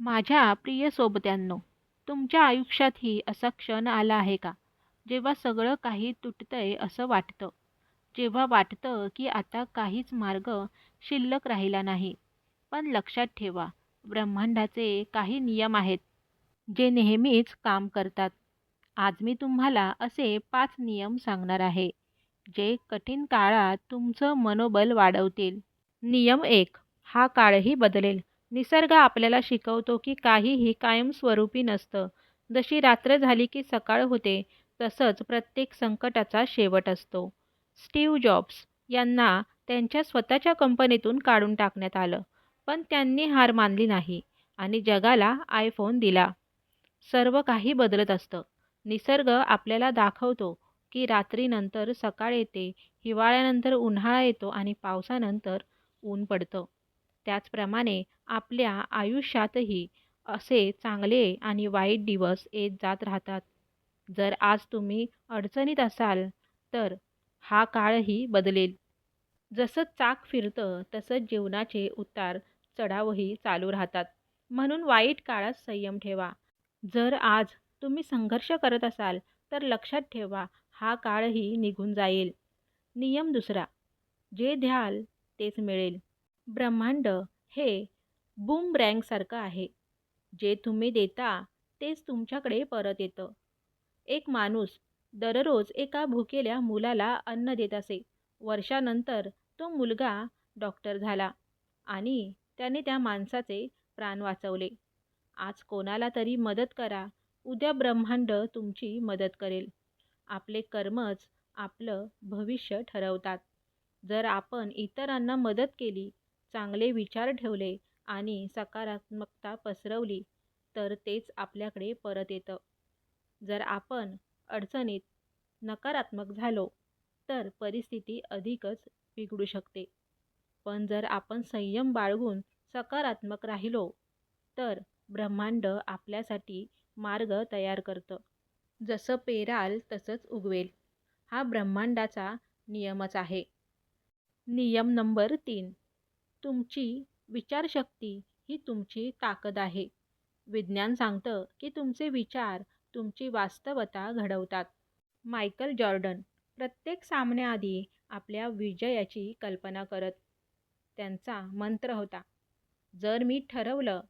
माझ्या प्रिय सोबत्यांनो, तुमच्या आयुष्यातही असा क्षण आला आहे का, जेव्हा सगळं काही तुटतंय असं वाटतं? जेव्हा वाटतं की आता काहीच मार्ग शिल्लक राहिला नाही. पण लक्षात ठेवा, ब्रह्मांडाचे काही नियम आहेत, जे नेहमीच काम करतात. आज मी तुम्हाला असे पाच नियम सांगणार आहे, जे कठीण काळात तुमचं मनोबल वाढवतील. नियम एक, हा काळही बदलेल. निसर्ग आपल्याला शिकवतो की काहीही कायमस्वरूपी नसतं. जशी रात्र झाली की सकाळ होते, तसंच प्रत्येक संकटाचा शेवट असतो. स्टीव जॉब्स यांना त्यांच्या स्वतःच्या कंपनीतून काढून टाकण्यात आलं, पण त्यांनी हार मानली नाही आणि जगाला आयफोन दिला. सर्व काही बदलत असतं. निसर्ग आपल्याला दाखवतो की रात्रीनंतर सकाळ येते, हिवाळ्यानंतर उन्हाळा येतो आणि पावसानंतर ऊन पडतं. त्याचप्रमाणे आपल्या आयुष्यातही असे चांगले आणि वाईट दिवस येत जात राहतात. जर आज तुम्ही अडचणीत असाल, तर हा काळही बदलेल. जसं चाक फिरतं, तसंच जीवनाचे उतार चढावही चालू राहतात. म्हणून वाईट काळात संयम ठेवा. जर आज तुम्ही संघर्ष करत असाल, तर लक्षात ठेवा, हा काळही निघून जाईल. नियम दुसरा, जे द्याल तेच मिळेल. ब्रह्मांड हे बूमरॅंगसारखं आहे. जे तुम्ही देता, तेच तुमच्याकडे परत येतं. एक माणूस दररोज एका भुकेल्या मुलाला अन्न देत असे. वर्षानंतर तो मुलगा डॉक्टर झाला आणि त्याने त्या माणसाचे प्राण वाचवले. आज कोणाला तरी मदत करा, उद्या ब्रह्मांड तुमची मदत करेल. आपले कर्मच आपलं भविष्य ठरवतात. जर आपण इतरांना मदत केली, चांगले विचार ठेवले आणि सकारात्मकता पसरवली, तर तेच आपल्याकडे परत येतं. जर आपण अडचणीत नकारात्मक झालो, तर परिस्थिती अधिकच बिघडू शकते. पण जर आपण संयम बाळगून सकारात्मक राहिलो, तर ब्रह्मांड आपल्यासाठी मार्ग तयार करतं. जसं पेराल तसंच उगवेल, हा ब्रह्मांडाचा नियमच आहे. नियम नंबर तीन, तुमची विचारशक्ती ही तुमची ताकद आहे. विज्ञान सांगतं की तुमचे विचार तुमची वास्तवता घडवतात. मायकल जॉर्डन प्रत्येक सामन्याआधी आपल्या विजयाची कल्पना करत. त्यांचा मंत्र होता, जर मी ठरवलं,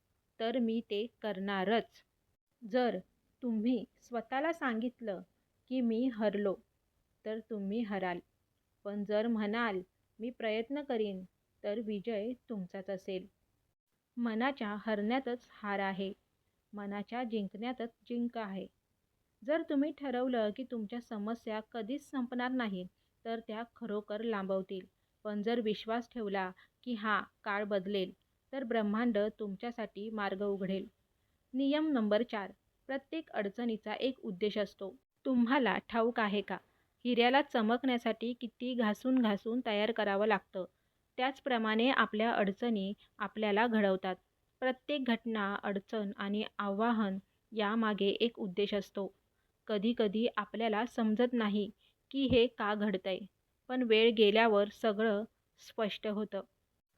तर मी ते करणारच. जर तुम्ही स्वतःला सांगितलं की मी हरलो, तर तुम्ही हराल. पण जर म्हणाल, मी प्रयत्न करीन, तर विजय तुमचाच असेल. मनाच्या हरण्यातच हार आहे, मनाच्या जिंकण्यातच जिंक आहे. जर तुम्ही ठरवलं की तुमच्या समस्या कधीच संपणार नाही तर त्या खरोखर लांबवतील. पण जर विश्वास ठेवला की हा काळ बदलेल, तर ब्रह्मांड तुमच्यासाठी मार्ग उघडेल. नियम नंबर चार, प्रत्येक अडचणीचा एक उद्देश असतो. तुम्हाला ठाऊक आहे का, हिऱ्याला चमकण्यासाठी किती घासून घासून तयार करावं लागतं, त्याचप्रमाणे आपल्या अडचणी आपल्याला घडवतात. प्रत्येक घटना, अडचण आणि आव्हान यामागे एक उद्देश असतो. कधीकधी आपल्याला समजत नाही की हे का घडतंय, पण वेळ गेल्यावर सगळं स्पष्ट होतं.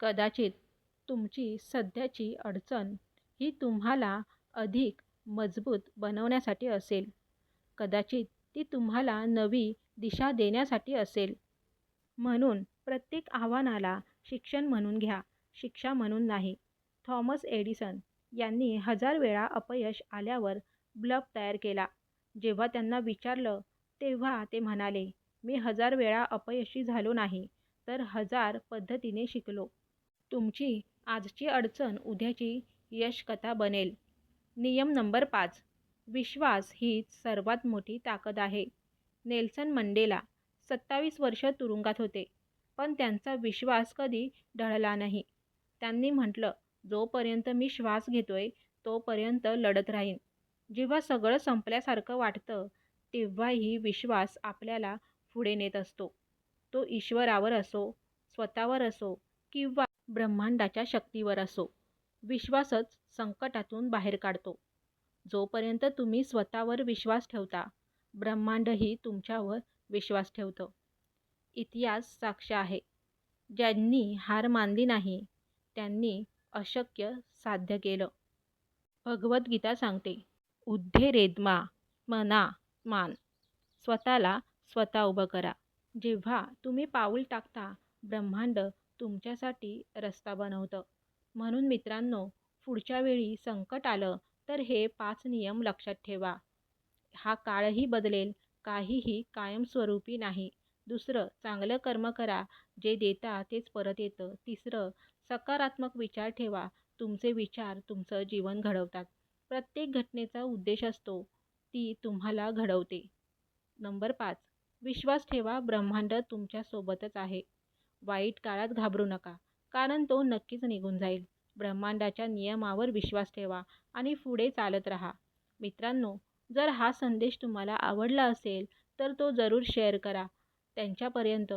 कदाचित तुमची सध्याची अडचण ही तुम्हाला अधिक मजबूत बनवण्यासाठी असेल. कदाचित ती तुम्हाला नवी दिशा देण्यासाठी असेल. म्हणून प्रत्येक आव्हानाला शिक्षण म्हणून घ्या, शिक्षा म्हणून नाही. थॉमस एडिसन यांनी हजार वेळा अपयश आल्यावर ब्लब तयार केला. जेव्हा त्यांना विचारलं, तेव्हा ते म्हणाले, मी हजार वेळा अपयशी झालो नाही, तर हजार पद्धतीने शिकलो. तुमची आजची अडचण उद्याची यशकथा बनेल. नियम नंबर पाच, विश्वास हीच सर्वात मोठी ताकद आहे. नेल्सन मंडेला सत्तावीस वर्ष तुरुंगात होते, पण त्यांचा विश्वास कधी ढळला नाही. त्यांनी म्हटलं, जोपर्यंत मी श्वास घेतोय, तोपर्यंत लढत राहीन. जेव्हा सगळं संपल्यासारखं वाटतं, तेव्हाही विश्वास आपल्याला पुढे नेत असतो. तो ईश्वरावर असो, स्वतःवर असो किंवा ब्रह्मांडाच्या शक्तीवर असो, विश्वासच संकटातून बाहेर काढतो. जोपर्यंत तुम्ही स्वतःवर विश्वास ठेवता, ब्रह्मांडही तुमच्यावर विश्वास ठेवतं. इतिहास साक्ष आहे, ज्यांनी हार मानली नाही, त्यांनी अशक्य साध्य केलं. भगवद्गीता सांगते उद्धेरेद्मा मना मान. स्वतःला स्वतः उभं करा. जेव्हा तुम्ही पाऊल टाकता ब्रह्मांड तुमच्यासाठी रस्ता बनवतं. म्हणून मित्रांनो पुढच्या वेळी संकट आलं तर हे पाच नियम लक्षात ठेवा. हा काळही बदलेल काहीही कायमस्वरूपी नाही. दुसरं चांगलं कर्म करा जे देता तेच परत येतं. तिसरं सकारात्मक विचार ठेवा. तुमचे विचार तुमचं जीवन घडवतात. प्रत्येक घटनेचा उद्देश असतो ती तुम्हाला घडवते. नंबर पाच विश्वास ठेवा ब्रह्मांड तुमच्यासोबतच आहे. वाईट काळात घाबरू नका कारण तो नक्कीच निघून जाईल. ब्रह्मांडाच्या नियमावर विश्वास ठेवा आणि पुढे चालत राहा. मित्रांनो जर हा संदेश तुम्हाला आवडला असेल तर तो जरूर शेअर करा. त्यांच्यापर्यंत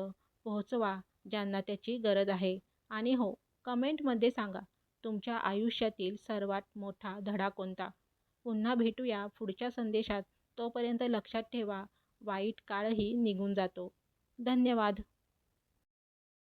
पोहोचवा ज्यांना त्याची गरज आहे. आणि हो कमेंटमध्ये सांगा तुमच्या आयुष्यातील सर्वात मोठा धडा कोणता? पुन्हा भेटूया पुढच्या संदेशात. तोपर्यंत लक्षात ठेवा वाईट काळही निघून जातो. धन्यवाद.